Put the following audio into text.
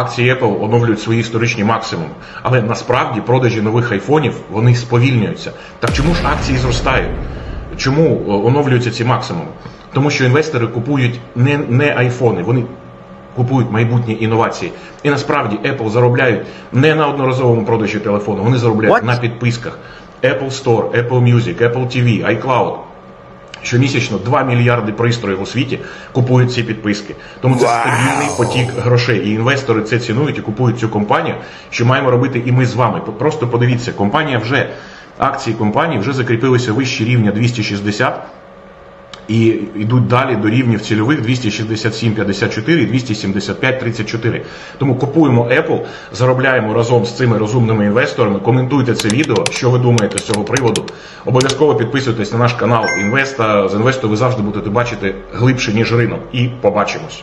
акції Apple оновлюють свої історичні максимуми. Але насправді продажі нових айфонів вони сповільнюються. Так чому ж акції зростають? Чому е, оновлюються ці максимуми? Тому що інвестори купують не, не айфони, вони купують майбутні інновації. І насправді Apple заробляють не на одноразовому продажі телефону, вони заробляють What? на підписках. Apple Store, Apple Music, Apple TV, iCloud. Щомісячно 2 мільярди пристроїв у світі купують ці підписки. Тому це wow. стабільний потік грошей. І інвестори це цінують і купують цю компанію, що маємо робити і ми з вами. Просто подивіться, компанія вже акції компанії вже закріпилися вище рівня 260 і йдуть далі до рівнів цільових 267,54 і 275,34. Тому купуємо Apple, заробляємо разом з цими розумними інвесторами. Коментуйте це відео, що ви думаєте з цього приводу. Обов'язково підписуйтесь на наш канал Інвеста. З інвесту ви завжди будете бачити глибше, ніж ринок. І побачимось.